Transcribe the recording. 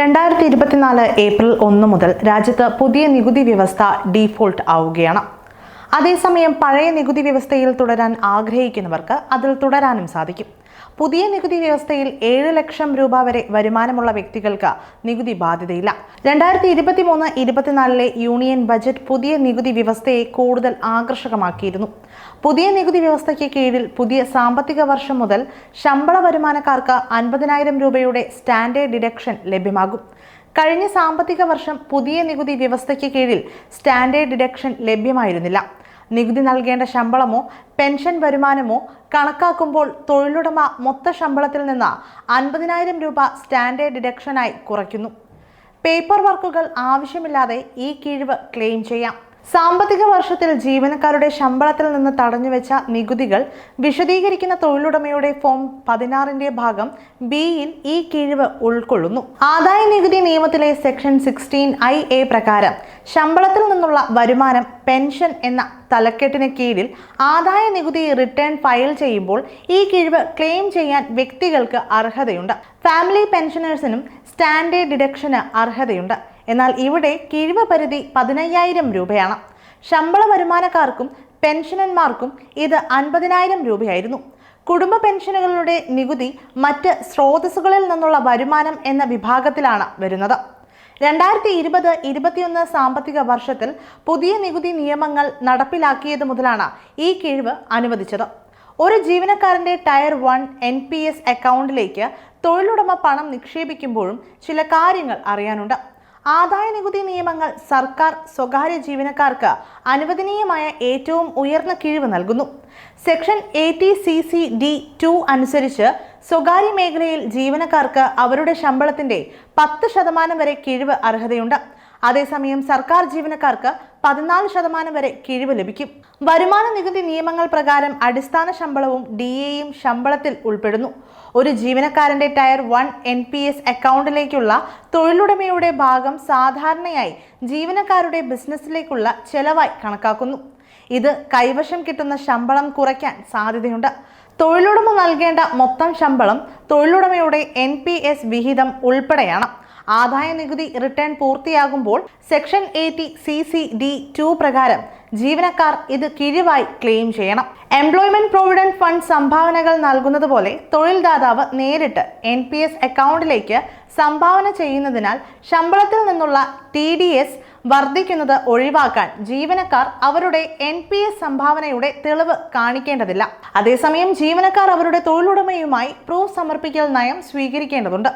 രണ്ടായിരത്തി ഇരുപത്തിനാല് ഏപ്രിൽ ഒന്ന് മുതൽ രാജ്യത്ത് പുതിയ നികുതി വ്യവസ്ഥ ഡീഫോൾട്ട് ആവുകയാണ്. അതേസമയം പഴയ നികുതി വ്യവസ്ഥയിൽ തുടരാൻ ആഗ്രഹിക്കുന്നവർക്ക് അതിൽ തുടരാനും സാധിക്കും. പുതിയ നികുതി വ്യവസ്ഥയിൽ ഏഴ് ലക്ഷം രൂപ വരെ വരുമാനമുള്ള വ്യക്തികൾക്ക് നികുതി ബാധ്യതയില്ല. രണ്ടായിരത്തി ഇരുപത്തി മൂന്ന് ഇരുപത്തിനാലിലെ യൂണിയൻ ബജറ്റ് പുതിയ നികുതി വ്യവസ്ഥയെ കൂടുതൽ ആകർഷകമാക്കിയിരുന്നു. പുതിയ നികുതി വ്യവസ്ഥയ്ക്ക് കീഴിൽ പുതിയ സാമ്പത്തിക വർഷം മുതൽ ശമ്പള വരുമാനക്കാർക്ക് അൻപതിനായിരം രൂപയുടെ സ്റ്റാൻഡേർഡ് ഡിഡക്ഷൻ ലഭ്യമാകും. കഴിഞ്ഞ സാമ്പത്തിക വർഷം പുതിയ നികുതി വ്യവസ്ഥയ്ക്ക് കീഴിൽ സ്റ്റാൻഡേർഡ് ഡിഡക്ഷൻ ലഭ്യമായിരുന്നില്ല. നികുതി നൽകേണ്ട ശമ്പളമോ പെൻഷൻ വരുമാനമോ കണക്കാക്കുമ്പോൾ തൊഴിലുടമ മൊത്ത ശമ്പളത്തിൽ നിന്ന് അൻപതിനായിരം രൂപ സ്റ്റാൻഡേർഡ് ഡിഡക്ഷനായി കുറയ്ക്കുന്നു. പേപ്പർ വർക്കുകൾ ആവശ്യമില്ലാതെ ഈ കിഴിവ് ക്ലെയിം ചെയ്യാം. സാമ്പത്തിക വർഷത്തിൽ ജീവനക്കാരുടെ ശമ്പളത്തിൽ നിന്ന് തടഞ്ഞുവെച്ച നികുതികൾ വിശദീകരിക്കുന്ന തൊഴിലുടമയുടെ ഫോം പതിനാറിന്റെ ഭാഗം ബിയിൽ ഈ കിഴിവ് ഉൾക്കൊള്ളുന്നു. ആദായ നികുതി നിയമത്തിലെ സെക്ഷൻ സിക്സ്റ്റീൻ ഐ എ പ്രകാരം ശമ്പളത്തിൽ നിന്നുള്ള വരുമാനം പെൻഷൻ എന്ന തലക്കെട്ടിന് കീഴിൽ ആദായ നികുതി റിട്ടേൺ ഫയൽ ചെയ്യുമ്പോൾ ഈ കിഴിവ് ക്ലെയിം ചെയ്യാൻ വ്യക്തികൾക്ക് അർഹതയുണ്ട്. ഫാമിലി പെൻഷനേഴ്സിനും സ്റ്റാൻഡേർഡ് ഡിഡക്ഷന് അർഹതയുണ്ട്. എന്നാൽ ഇവിടെ കിഴിവ് പരിധി പതിനയ്യായിരം രൂപയാണ്. ശമ്പള വരുമാനക്കാർക്കും പെൻഷനന്മാർക്കും ഇത് അൻപതിനായിരം രൂപയായിരുന്നു. കുടുംബ പെൻഷനുകളുടെ നികുതി മറ്റ് സ്രോതസ്സുകളിൽ നിന്നുള്ള വരുമാനം എന്ന വിഭാഗത്തിലാണ് വരുന്നത്. രണ്ടായിരത്തി ഇരുപത് ഇരുപത്തിയൊന്ന് സാമ്പത്തിക വർഷത്തിൽ പുതിയ നികുതി നിയമങ്ങൾ നടപ്പിലാക്കിയത് മുതലാണ് ഈ കിഴിവ് അനുവദിച്ചത്. ഒരു ജീവനക്കാരന്റെ tier one N P S അക്കൗണ്ടിലേക്ക് തൊഴിലുടമ പണം നിക്ഷേപിക്കുമ്പോഴും ചില കാര്യങ്ങൾ അറിയാനുണ്ട്. ആദായ നികുതി നിയമങ്ങൾ സർക്കാർ സ്വകാര്യ ജീവനക്കാർക്ക് അനുവദനീയമായ ഏറ്റവും ഉയർന്ന കിഴിവ് നൽകുന്നു. Section eighty C C D two അനുസരിച്ച് സ്വകാര്യ മേഖലയിൽ ജീവനക്കാർക്ക് അവരുടെ ശമ്പളത്തിന്റെ പത്ത് ശതമാനം വരെ കിഴിവ് അർഹതയുണ്ട്. അതേസമയം സർക്കാർ ജീവനക്കാർക്ക് പതിനാല് ശതമാനം വരെ കിഴിവ് ലഭിക്കും. വരുമാന നികുതി നിയമങ്ങൾ പ്രകാരം അടിസ്ഥാന ശമ്പളവും ഡി എയും ശമ്പളത്തിൽ ഉൾപ്പെടുന്നു. ഒരു ജീവനക്കാരന്റെ tier one N P S അക്കൗണ്ടിലേക്കുള്ള തൊഴിലുടമയുടെ ഭാഗം സാധാരണയായി ജീവനക്കാരുടെ ബിസിനസ്സിലേക്കുള്ള ചെലവായി കണക്കാക്കുന്നു. ഇത് കൈവശം കിട്ടുന്ന ശമ്പളം കുറയ്ക്കാൻ സാധ്യതയുണ്ട്. തൊഴിലുടമ നൽകേണ്ട മൊത്തം ശമ്പളം തൊഴിലുടമയുടെ എൻ പി എസ് വിഹിതം ഉൾപ്പെടെയാണ്. ആദായ നികുതി റിട്ടേൺ പൂർത്തിയാകുമ്പോൾ section eighty C C D two പ്രകാരം ജീവനക്കാർ ഇത് കിഴിവായി ക്ലെയിം ചെയ്യണം. എംപ്ലോയ്മെന്റ് പ്രൊവിഡന്റ് ഫണ്ട് സംഭാവനകൾ നൽകുന്നത് പോലെ തൊഴിൽദാതാവ് നേരിട്ട് എൻ പി എസ് അക്കൗണ്ടിലേക്ക് സംഭാവന ചെയ്യുന്നതിനാൽ ശമ്പളത്തിൽ നിന്നുള്ള ടി ഡി എസ് വർദ്ധിക്കുന്നത് ഒഴിവാക്കാൻ ജീവനക്കാർ അവരുടെ എൻ പി എസ് സംഭാവനയുടെ തെളിവ് കാണിക്കേണ്ടതില്ല. അതേസമയം ജീവനക്കാർ അവരുടെ തൊഴിലുടമയുമായി പ്രൂഫ് സമർപ്പിക്കൽ നയം സ്വീകരിക്കേണ്ടതുണ്ട്.